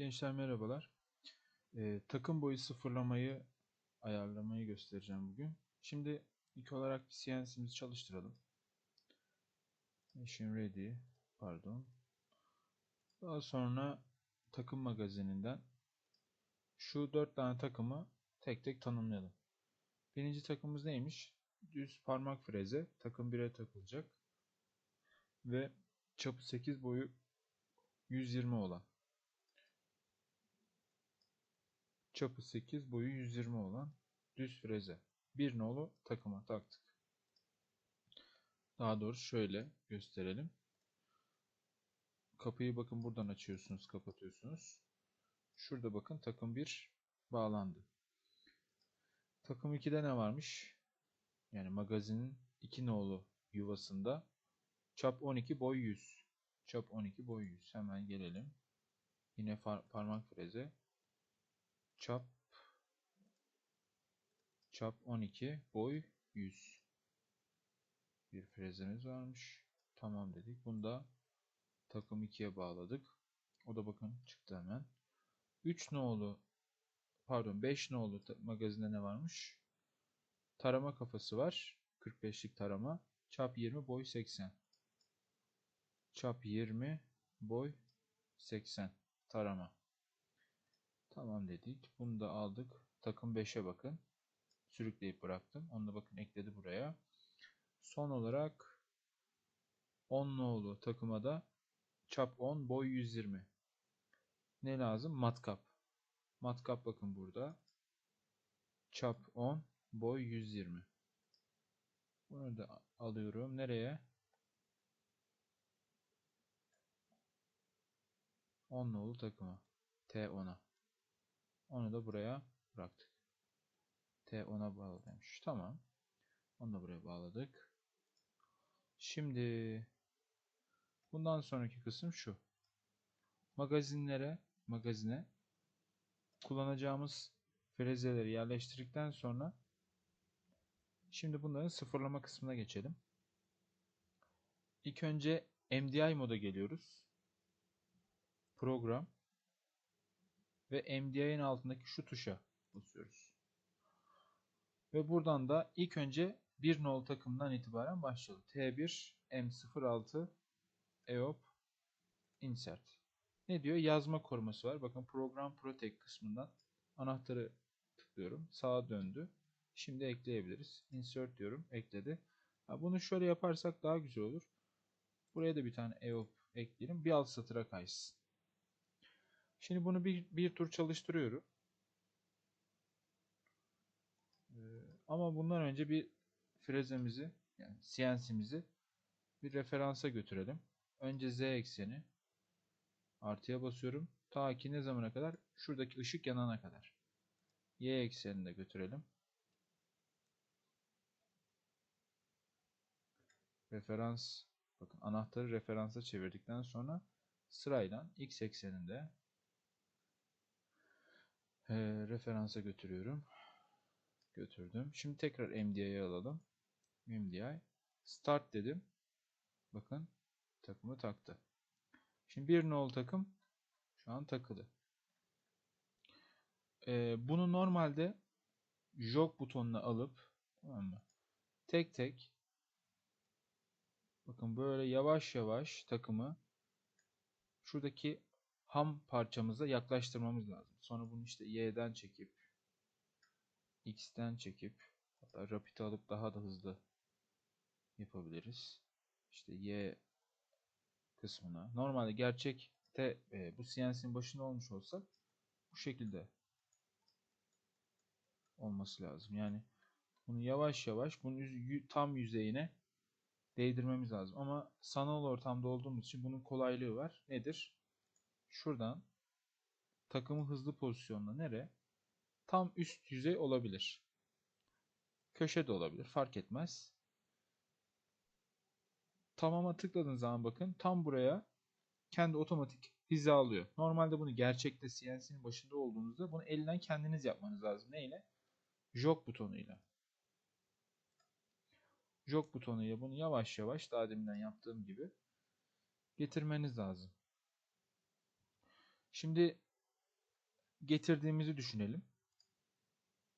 Gençler merhabalar. Ee, takım boyu sıfırlamayı ayarlamayı göstereceğim bugün. Şimdi ilk olarak bir CNC'mizi çalıştıralım. Machine ready, pardon. Daha sonra takım magazininden şu dört tane takımı tek tek tanımlayalım. Birinci takımımız neymiş? Düz parmak freze takım 1'e takılacak ve çapı 8 boyu 120 olan çapı 8 boyu 120 olan düz freze bir nolu takıma taktık. Daha doğrusu şöyle gösterelim. Kapıyı bakın buradan açıyorsunuz, kapatıyorsunuz. Şurada bakın takım 1 bağlandı. Takım 2'de ne varmış? Yani magazinin 2 nolu yuvasında çap 12 boy 100. Çap 12 boy 100. Hemen gelelim. Yine parmak freze çap çap 12 boy 100 bir frezemiz varmış. Tamam dedik. Bunu da takım 2'ye bağladık. O da bakın çıktı hemen. 3 nolu pardon 5 nolu magazinde ne varmış? Tarama kafası var. 45'lik tarama. Çap 20 boy 80. Çap 20 boy 80 tarama. Tamam dedik. Bunu da aldık. Takım 5'e bakın. Sürükleyip bıraktım. Onu da bakın ekledi buraya. Son olarak 10 nolu takıma da çap 10 boy 120. Ne lazım? Matkap. Matkap bakın burada. Çap 10 boy 120. Bunu da alıyorum. Nereye? 10 nolu takıma. T10'a. Onu da buraya bıraktık. T ona bağlı demiş. Tamam. Onu da buraya bağladık. Şimdi bundan sonraki kısım şu. Magazinlere, magazine kullanacağımız frezeleri yerleştirdikten sonra şimdi bunların sıfırlama kısmına geçelim. İlk önce MDI moda geliyoruz. Program ve MDI'nin altındaki şu tuşa basıyoruz. Ve buradan da ilk önce bir nol takımdan itibaren başlayalım. T1 M06 EOP Insert. Ne diyor? Yazma koruması var. Bakın Program Protect kısmından anahtarı tıklıyorum. Sağa döndü. Şimdi ekleyebiliriz. Insert diyorum. Ekledi. bunu şöyle yaparsak daha güzel olur. Buraya da bir tane EOP ekleyelim. Bir alt satıra kaysın. Şimdi bunu bir, bir tur çalıştırıyorum. Ee, ama bundan önce bir frezemizi yani CNC'mizi bir referansa götürelim. Önce Z ekseni artıya basıyorum. Ta ki ne zamana kadar? Şuradaki ışık yanana kadar. Y eksenini de götürelim. Referans bakın anahtarı referansa çevirdikten sonra sırayla X ekseninde e, referansa götürüyorum. Götürdüm. Şimdi tekrar MDI'ye alalım. MDI. Start dedim. Bakın takımı taktı. Şimdi bir nol takım şu an takılı. Ee, bunu normalde jog butonuna alıp tamam mı? Tek tek bakın böyle yavaş yavaş takımı şuradaki ham parçamıza yaklaştırmamız lazım. Sonra bunu işte Y'den çekip X'ten çekip hatta Rapid'i alıp daha da hızlı yapabiliriz. İşte Y kısmına. Normalde gerçekte e, bu CNC'nin başında olmuş olsa bu şekilde olması lazım. Yani bunu yavaş yavaş bunun tam yüzeyine değdirmemiz lazım. Ama sanal ortamda olduğumuz için bunun kolaylığı var. Nedir? Şuradan takımı hızlı pozisyonla nere? Tam üst yüzey olabilir. Köşe de olabilir. Fark etmez. Tamama tıkladığınız zaman bakın tam buraya kendi otomatik hizalıyor. Normalde bunu gerçekte CNC'nin başında olduğunuzda bunu elinden kendiniz yapmanız lazım. Neyle? Jog butonuyla. Jog butonuyla bunu yavaş yavaş daha deminden yaptığım gibi getirmeniz lazım. Şimdi getirdiğimizi düşünelim.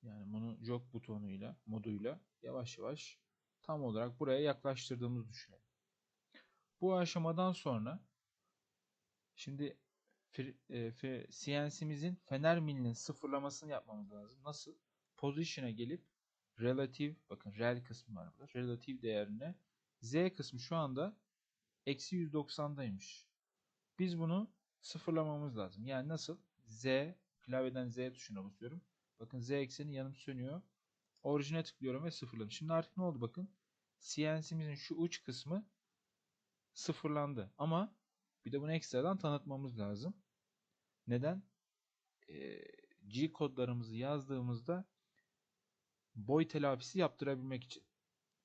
Yani bunu jog butonuyla, moduyla yavaş yavaş tam olarak buraya yaklaştırdığımızı düşünelim. Bu aşamadan sonra şimdi e, CNC'mizin fener milinin sıfırlamasını yapmamız lazım. Nasıl? Position'a gelip relative, bakın rel kısmı var burada. Relative değerine z kısmı şu anda eksi 190'daymış. Biz bunu sıfırlamamız lazım. Yani nasıl? Z, klavyeden Z tuşuna basıyorum. Bakın Z ekseni yanım sönüyor. Orijine tıklıyorum ve sıfırladım. Şimdi artık ne oldu bakın. CNC'mizin şu uç kısmı sıfırlandı. Ama bir de bunu ekstradan tanıtmamız lazım. Neden? Ee, G kodlarımızı yazdığımızda boy telafisi yaptırabilmek için.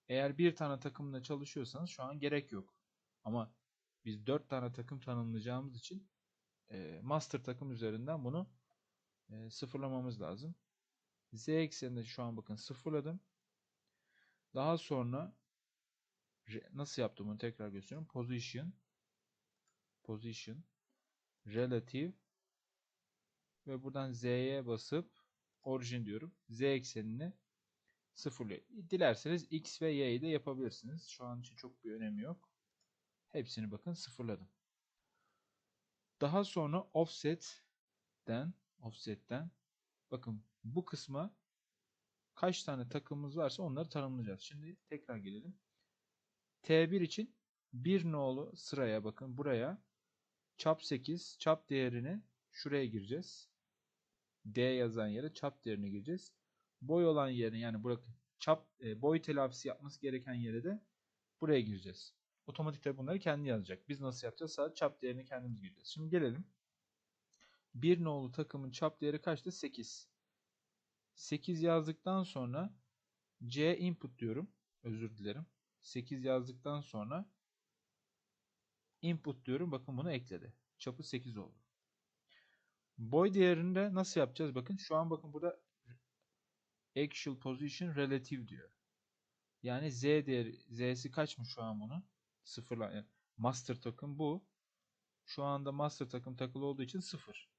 Eğer bir tane takımla çalışıyorsanız şu an gerek yok. Ama biz 4 tane takım tanımlayacağımız için e, master takım üzerinden bunu e, sıfırlamamız lazım. Z ekseninde şu an bakın sıfırladım. Daha sonra nasıl yaptım bunu tekrar gösteriyorum. Position position relative ve buradan z'ye basıp origin diyorum. Z eksenini sıfırlıyor. Dilerseniz x ve y'yi de yapabilirsiniz. Şu an için çok bir önemi yok. Hepsini bakın sıfırladım. Daha sonra offset'ten offset'ten bakın bu kısma kaç tane takımımız varsa onları tanımlayacağız. Şimdi tekrar gelelim. T1 için bir nolu sıraya bakın buraya çap 8 çap değerini şuraya gireceğiz. D yazan yere çap değerini gireceğiz. Boy olan yerine yani bırakın çap e, boy telafisi yapması gereken yere de buraya gireceğiz. Otomatikte bunları kendi yazacak. Biz nasıl yapacağız? Sadece çap değerini kendimiz gireceğiz. Şimdi gelelim. Bir nolu takımın çap değeri kaçtı? 8. 8 yazdıktan sonra C input diyorum. Özür dilerim. 8 yazdıktan sonra input diyorum. Bakın bunu ekledi. Çapı 8 oldu. Boy değerini de nasıl yapacağız? Bakın şu an bakın burada actual position relative diyor. Yani z değeri z'si kaçmış şu an bunun? Sıfırla yani master takım bu. Şu anda master takım takılı olduğu için sıfır.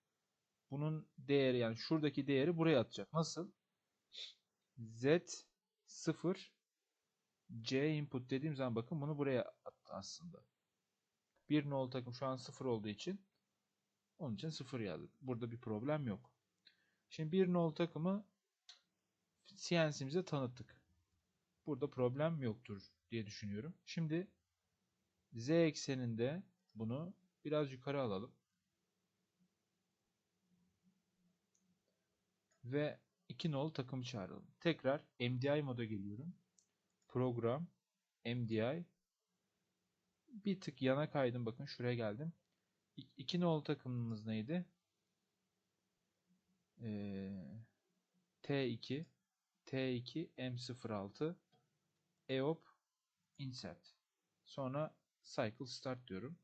Bunun değeri yani şuradaki değeri buraya atacak. Nasıl? Z 0 C input dediğim zaman bakın bunu buraya attı aslında. Bir nol takım şu an sıfır olduğu için onun için sıfır yazdık. Burada bir problem yok. Şimdi bir nol takımı CNC'mize tanıttık. Burada problem yoktur diye düşünüyorum. Şimdi Z ekseninde bunu biraz yukarı alalım. Ve 2 nol takım çağıralım. Tekrar MDI moda geliyorum. Program MDI bir tık yana kaydım. Bakın şuraya geldim. 2 nol takımımız neydi? Ee, T2 T2 M06 EOP insert. Sonra cycle start diyorum.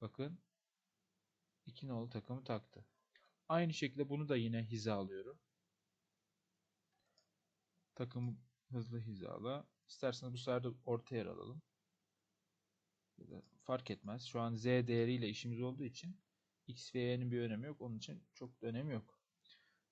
Bakın 2 nolu takımı taktı. Aynı şekilde bunu da yine hizalıyorum. Takımı hızlı hizala. İsterseniz bu sefer de orta yer alalım. Fark etmez. Şu an Z değeriyle işimiz olduğu için X ve Y'nin bir önemi yok. Onun için çok da önemi yok.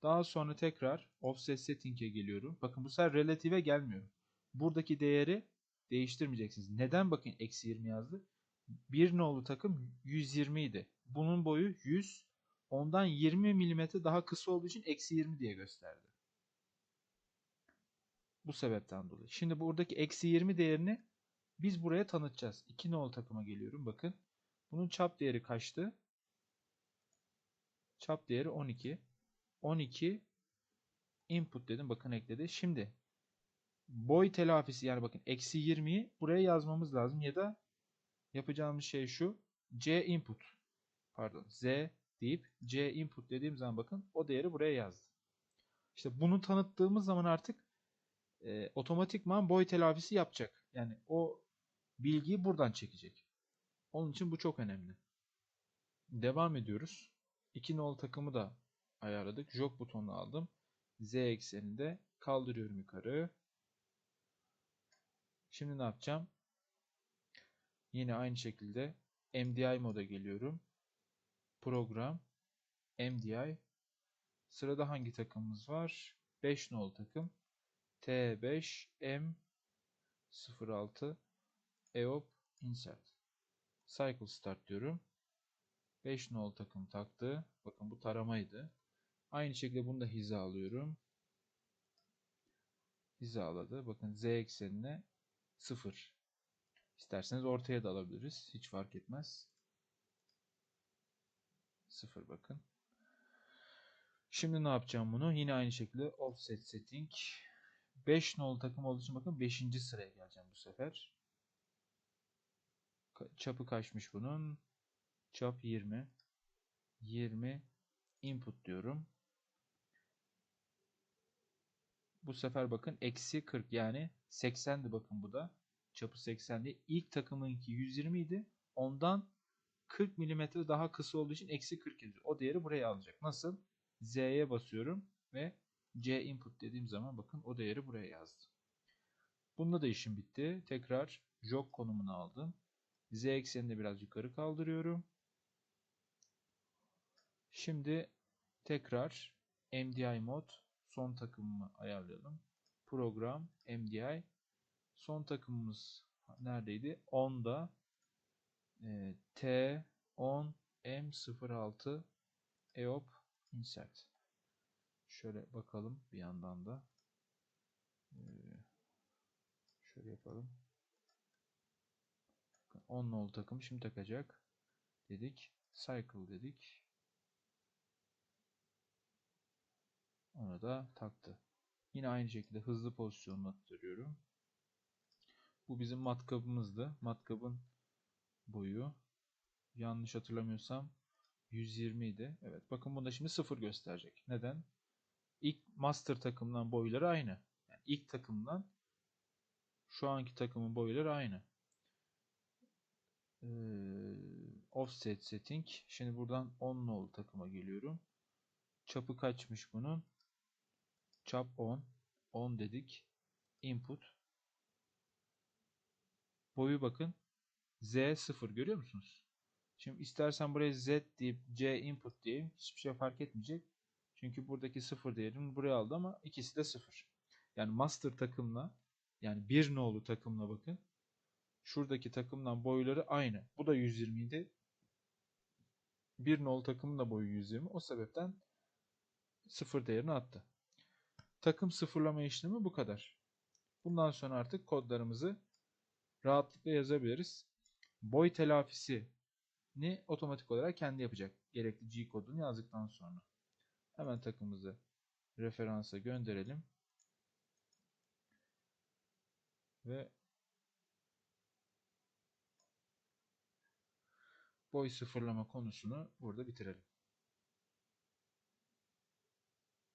Daha sonra tekrar offset setting'e geliyorum. Bakın bu sefer relative gelmiyor. Buradaki değeri değiştirmeyeceksiniz. Neden bakın eksi 20 yazdı? Bir nolu takım 120 idi. Bunun boyu 100. Ondan 20 mm daha kısa olduğu için eksi 20 diye gösterdi. Bu sebepten dolayı. Şimdi buradaki eksi 20 değerini biz buraya tanıtacağız. 2 nolu takıma geliyorum. Bakın. Bunun çap değeri kaçtı? Çap değeri 12. 12 input dedim. Bakın ekledi. Şimdi boy telafisi yani bakın eksi 20'yi buraya yazmamız lazım. Ya da yapacağımız şey şu. C input pardon Z deyip C input dediğim zaman bakın o değeri buraya yazdı. İşte bunu tanıttığımız zaman artık e, otomatikman boy telafisi yapacak. Yani o bilgiyi buradan çekecek. Onun için bu çok önemli. Devam ediyoruz. 2 nol takımı da ayarladık. Jog butonunu aldım. Z ekseninde kaldırıyorum yukarı. Şimdi ne yapacağım? Yine aynı şekilde MDI moda geliyorum. Program MDI Sırada hangi takımımız var? 5 nolu takım. T5M06 EOP Insert. Cycle Start diyorum. 5 nolu takım taktı. Bakın bu taramaydı. Aynı şekilde bunu da hizalıyorum. Hizaladı. Bakın Z eksenine 0. İsterseniz ortaya da alabiliriz. Hiç fark etmez. 0 bakın. Şimdi ne yapacağım bunu? Yine aynı şekilde offset setting. 5 nolu takım olduğu için bakın 5. sıraya geleceğim bu sefer. Çapı kaçmış bunun? Çap 20. 20 input diyorum. Bu sefer bakın eksi 40 yani 80'di bakın bu da. Çapı 80'di. İlk takımınki 120 idi. Ondan 40 mm daha kısa olduğu için eksi 40 yazıyor. O değeri buraya alacak. Nasıl? Z'ye basıyorum ve C input dediğim zaman bakın o değeri buraya yazdı. Bunda da işim bitti. Tekrar jog konumunu aldım. Z eksenini biraz yukarı kaldırıyorum. Şimdi tekrar MDI mod son takımımı ayarlayalım. Program MDI son takımımız neredeydi? 10'da e, T10 M06 EOP insert. Şöyle bakalım bir yandan da. Ee, şöyle yapalım. 10 nolu takım şimdi takacak. Dedik. Cycle dedik. Onu da taktı. Yine aynı şekilde hızlı pozisyonunu attırıyorum. Bu bizim matkabımızdı. Matkabın boyu yanlış hatırlamıyorsam 120 idi. Evet bakın bunda şimdi 0 gösterecek. Neden? İlk master takımdan boyları aynı. Yani ilk takımdan şu anki takımın boyları aynı. Ee, offset setting. Şimdi buradan 10 nolu takıma geliyorum. Çapı kaçmış bunun? Çap 10. 10 dedik. Input. Boyu bakın. Z 0 görüyor musunuz? Şimdi istersen buraya Z deyip C input diyeyim. Hiçbir şey fark etmeyecek. Çünkü buradaki 0 değerini buraya aldı ama ikisi de 0. Yani master takımla yani bir nolu takımla bakın. Şuradaki takımdan boyları aynı. Bu da 120 idi. Bir nolu takımın da boyu 120. O sebepten 0 değerini attı. Takım sıfırlama işlemi bu kadar. Bundan sonra artık kodlarımızı rahatlıkla yazabiliriz. Boy telafisi ni otomatik olarak kendi yapacak. Gerekli G kodunu yazdıktan sonra. Hemen takımımızı referansa gönderelim. Ve boy sıfırlama konusunu burada bitirelim.